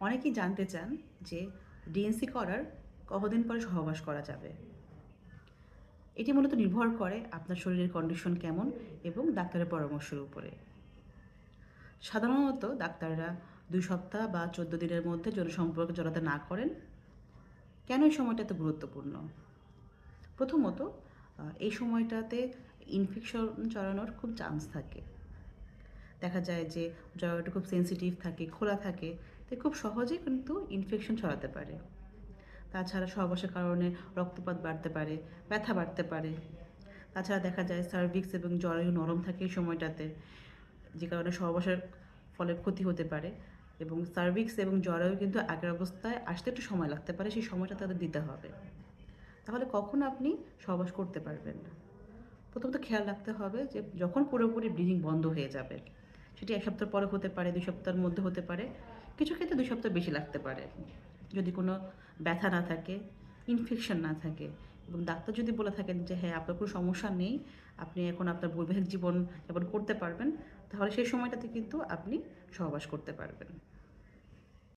অনেকেই জানতে চান যে ডিএনসি করার কতদিন পরে সহবাস করা যাবে। এটি মূলত নির্ভর করে আপনার শরীরের কন্ডিশন কেমন এবং ডাক্তারের পরামর্শের উপরে। সাধারণত ডাক্তাররা দুই সপ্তাহ বা চোদ্দ দিনের মধ্যে যৌন সম্পর্ক জড়াতে না করেন। কেন এই সময়টা এত গুরুত্বপূর্ণ? প্রথমত এই সময়টাতে ইনফেকশন চড়ানোর খুব চান্স থাকে। দেখা যায় যে জরায়ুটা খুব সেন্সিটিভ থাকে, খোলা থাকে তাই খুব সহজেই কিন্তু ইনফেকশন ছড়াতে পারে। তাছাড়া সহবাসের কারণে রক্তপাত বাড়তে পারে, ব্যথা বাড়তে পারে। তাছাড়া দেখা যায় সার্ভিক্স এবং জরায়ু নরম থাকে এই সময়টাতে, যে কারণে সহবাসের ফলে ক্ষতি হতে পারে এবং সার্ভিক্স এবং জরায়ু কিন্তু আগের অবস্থায় আসতে একটু সময় লাগতে পারে, সেই সময়টা তাদের দিতে হবে। তাহলে কখন আপনি সহবাস করতে পারবেন? না প্রথমত খেয়াল রাখতে হবে যে যখন পুরোপুরি ব্লিডিং বন্ধ হয়ে যাবে সেটি এক সপ্তাহ পরে হতে পারে, দুই সপ্তাহের মধ্যে হতে পারে। কিছু ক্ষেত্রে দুই সপ্তাহ বেশি লাগতে পারে। যদি কোনো ব্যথা না থাকে ইনফেকশন না থাকে এবং ডাক্তার যদি বলে থাকেন যে হ্যাঁ আপনার কোনো সমস্যা নেই, আপনি এখন আপনার বৈবাহিক জীবন যাপন করতে পারবেন, তাহলে সেই সময়টাতে কিন্তু আপনি সহবাস করতে পারবেন।